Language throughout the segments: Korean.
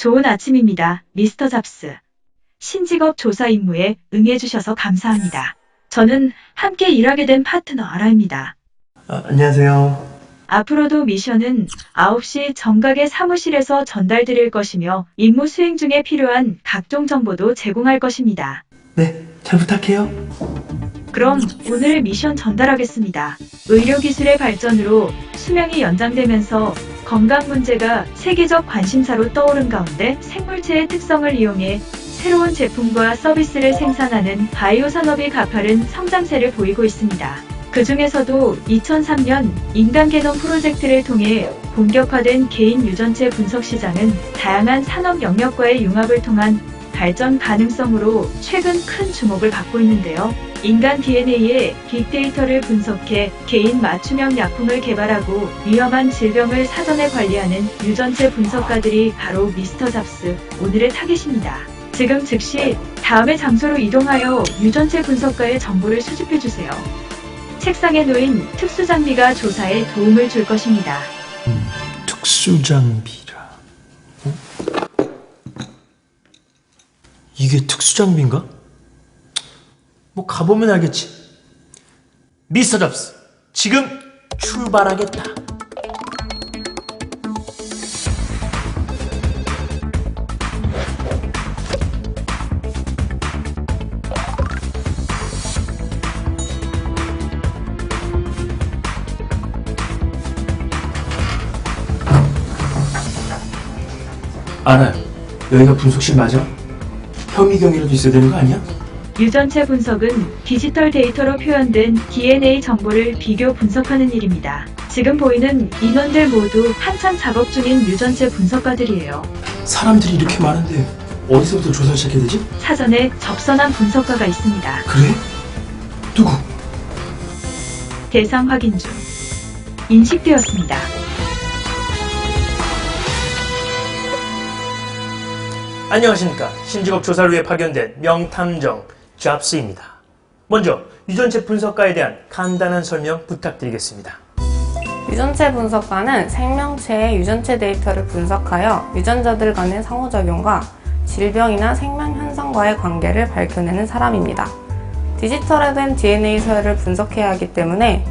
좋은 아침입니다, 미스터 잡스. 신직업 조사 임무에 응해주셔서 감사합니다. 저는 함께 일하게 된 파트너 아라입니다. 아, 안녕하세요. 앞으로도 미션은 9시 정각의 사무실에서 전달드릴 것이며 임무 수행 중에 필요한 각종 정보도 제공할 것입니다. 네, 잘 부탁해요. 그럼 오늘 미션 전달하겠습니다. 의료기술의 발전으로 수명이 연장되면서 건강 문제가 세계적 관심사로 떠오른 가운데 생물체의 특성을 이용해 새로운 제품과 서비스를 생산하는 바이오 산업이 가파른 성장세를 보이고 있습니다. 그 중에서도 2003년 인간 개놈 프로젝트를 통해 본격화된 개인 유전체 분석 시장은 다양한 산업 영역과의 융합을 통한 발전 가능성으로 최근 큰 주목을 받고 있는데요. 인간 DNA의 빅데이터를 분석해 개인 맞춤형 약품을 개발하고 위험한 질병을 사전에 관리하는 유전체 분석가들이 바로 미스터 잡스 오늘의 타겟입니다. 지금 즉시 다음의 장소로 이동하여 유전체 분석가의 정보를 수집해 주세요. 책상에 놓인 특수 장비가 조사에 도움을 줄 것입니다. 특수 장비라. 어? 이게 특수 장비인가? 뭐 가보면 알겠지. 미스터 잡스, 지금 출발하겠다. 알아요. 여기가 분석실 맞아? 혐의경이라도 있어야 되는 거 아니야? 유전체 분석은 디지털 데이터로 표현된 DNA 정보를 비교 분석하는 일입니다. 지금 보이는 인원들 모두 한참 작업 중인 유전체 분석가들이에요. 사람들이 이렇게 많은데 어디서부터 조사를 시작해야 되지? 사전에 접선한 분석가가 있습니다. 그래? 누구? 대상 확인 중. 인식되었습니다. 안녕하십니까. 신직업 조사를 위해 파견된 명탐정 잡스입니다. 먼저 유전체 분석가에 대한 간단한 설명 부탁드리겠습니다. 유전체 분석가는 생명체의 유전체 데이터를 분석하여 유전자들 간의 상호작용과 질병이나 생명 현상과의 관계를 밝혀내는 사람입니다. 디지털화된 DNA 서열을 분석해야 하기 때문에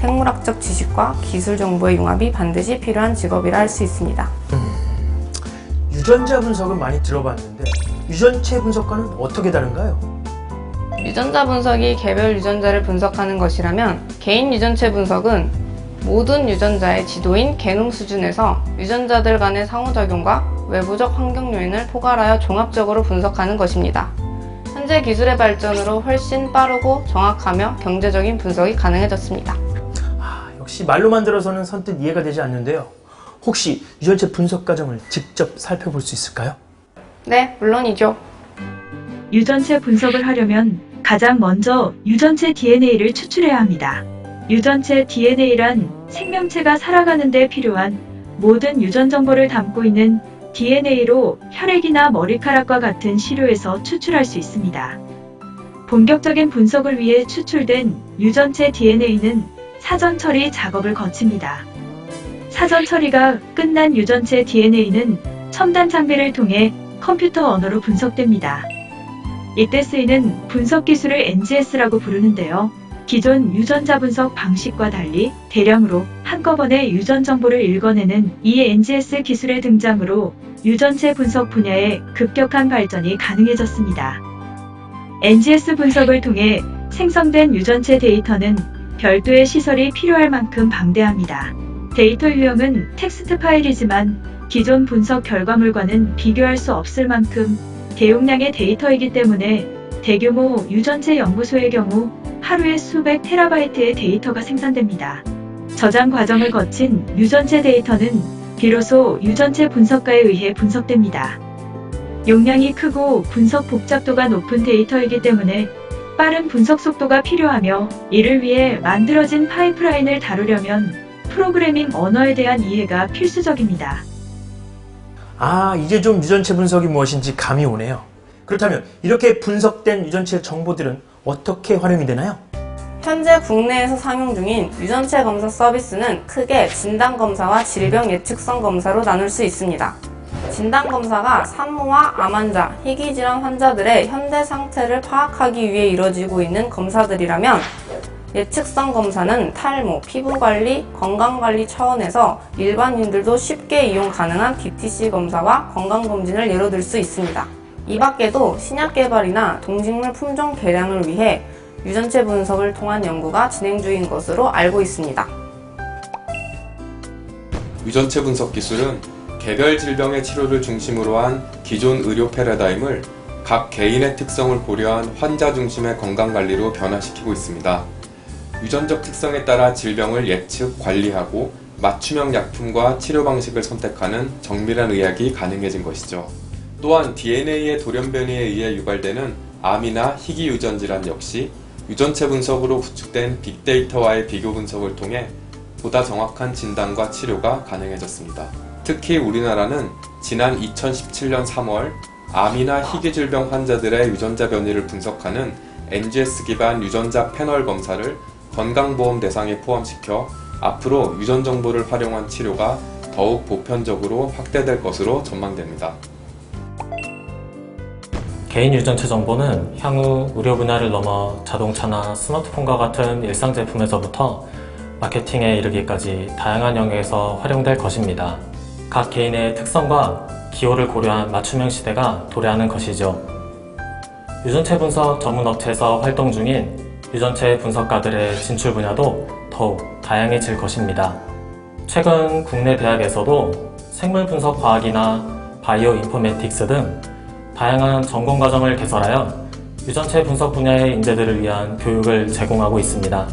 생물학적 지식과 기술 정보의 융합이 반드시 필요한 직업이라 할 수 있습니다. 유전자 분석은 많이 들어봤는데 유전체 분석과는 어떻게 다른가요? 유전자 분석이 개별 유전자를 분석하는 것이라면 개인 유전체 분석은 모든 유전자의 지도인 게놈 수준에서 유전자들 간의 상호작용과 외부적 환경 요인을 포괄하여 종합적으로 분석하는 것입니다. 현재 기술의 발전으로 훨씬 빠르고 정확하며 경제적인 분석이 가능해졌습니다. 아, 역시 말로만 들어서는 선뜻 이해가 되지 않는데요. 혹시 유전체 분석 과정을 직접 살펴볼 수 있을까요? 네, 물론이죠. 유전체 분석을 하려면 가장 먼저 유전체 DNA를 추출해야 합니다. 유전체 DNA란 생명체가 살아가는 데 필요한 모든 유전 정보를 담고 있는 DNA로 혈액이나 머리카락과 같은 시료에서 추출할 수 있습니다. 본격적인 분석을 위해 추출된 유전체 DNA는 사전 처리 작업을 거칩니다. 사전 처리가 끝난 유전체 DNA는 첨단 장비를 통해 컴퓨터 언어로 분석됩니다. 이때 쓰이는 분석 기술을 NGS라고 부르는데요. 기존 유전자 분석 방식과 달리 대량으로 한꺼번에 유전 정보를 읽어내는 이 NGS 기술의 등장으로 유전체 분석 분야의 급격한 발전이 가능해졌습니다. NGS 분석을 통해 생성된 유전체 데이터는 별도의 시설이 필요할 만큼 방대합니다. 데이터 유형은 텍스트 파일이지만 기존 분석 결과물과는 비교할 수 없을 만큼 대용량의 데이터이기 때문에 대규모 유전체 연구소의 경우 하루에 수백 테라바이트의 데이터가 생산됩니다. 저장 과정을 거친 유전체 데이터는 비로소 유전체 분석가에 의해 분석됩니다. 용량이 크고 분석 복잡도가 높은 데이터이기 때문에 빠른 분석 속도가 필요하며 이를 위해 만들어진 파이프라인을 다루려면 프로그래밍 언어에 대한 이해가 필수적입니다. 아, 이제 좀 유전체 분석이 무엇인지 감이 오네요. 그렇다면 이렇게 분석된 유전체 정보들은 어떻게 활용이 되나요? 현재 국내에서 상용 중인 유전체 검사 서비스는 크게 진단검사와 질병 예측성 검사로 나눌 수 있습니다. 진단검사가 산모와 암 환자, 희귀질환 환자들의 현재 상태를 파악하기 위해 이루어지고 있는 검사들이라면 예측성 검사는 탈모, 피부관리, 건강관리 차원에서 일반인들도 쉽게 이용 가능한 DTC 검사와 건강검진을 예로 들 수 있습니다. 이 밖에도 신약 개발이나 동식물 품종 개량을 위해 유전체 분석을 통한 연구가 진행 중인 것으로 알고 있습니다. 유전체 분석 기술은 개별 질병의 치료를 중심으로 한 기존 의료 패러다임을 각 개인의 특성을 고려한 환자 중심의 건강 관리로 변화시키고 있습니다. 유전적 특성에 따라 질병을 예측, 관리하고 맞춤형 약품과 치료 방식을 선택하는 정밀한 의학이 가능해진 것이죠. 또한 DNA의 돌연변이에 의해 유발되는 암이나 희귀 유전 질환 역시 유전체 분석으로 구축된 빅데이터와의 비교 분석을 통해 보다 정확한 진단과 치료가 가능해졌습니다. 특히 우리나라는 지난 2017년 3월 암이나 희귀 질병 환자들의 유전자 변이를 분석하는 NGS 기반 유전자 패널 검사를 건강보험 대상에 포함시켜 앞으로 유전 정보를 활용한 치료가 더욱 보편적으로 확대될 것으로 전망됩니다. 개인 유전체 정보는 향후 의료 분야를 넘어 자동차나 스마트폰과 같은 일상 제품에서부터 마케팅에 이르기까지 다양한 영역에서 활용될 것입니다. 각 개인의 특성과 기호를 고려한 맞춤형 시대가 도래하는 것이죠. 유전체 분석 전문 업체에서 활동 중인 유전체 분석가들의 진출 분야도 더욱 다양해질 것입니다. 최근 국내 대학에서도 생물 분석 과학이나 바이오 인포메틱스 등 다양한 전공 과정을 개설하여 유전체 분석 분야의 인재들을 위한 교육을 제공하고 있습니다.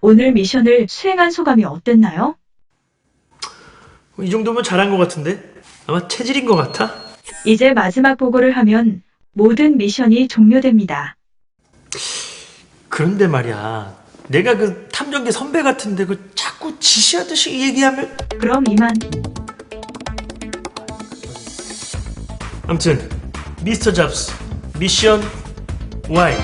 오늘 미션을 수행한 소감이 어땠나요? 이 정도면 잘한 것 같은데? 아마 체질인 것 같아? 이제 마지막 보고를 하면 모든 미션이 종료됩니다. 그런데 말이야. 내가 그 탐정계 선배 같은데 그 자꾸 지시하듯이 얘기하면 그럼 이만 아무튼 미스터 잡스 미션 Y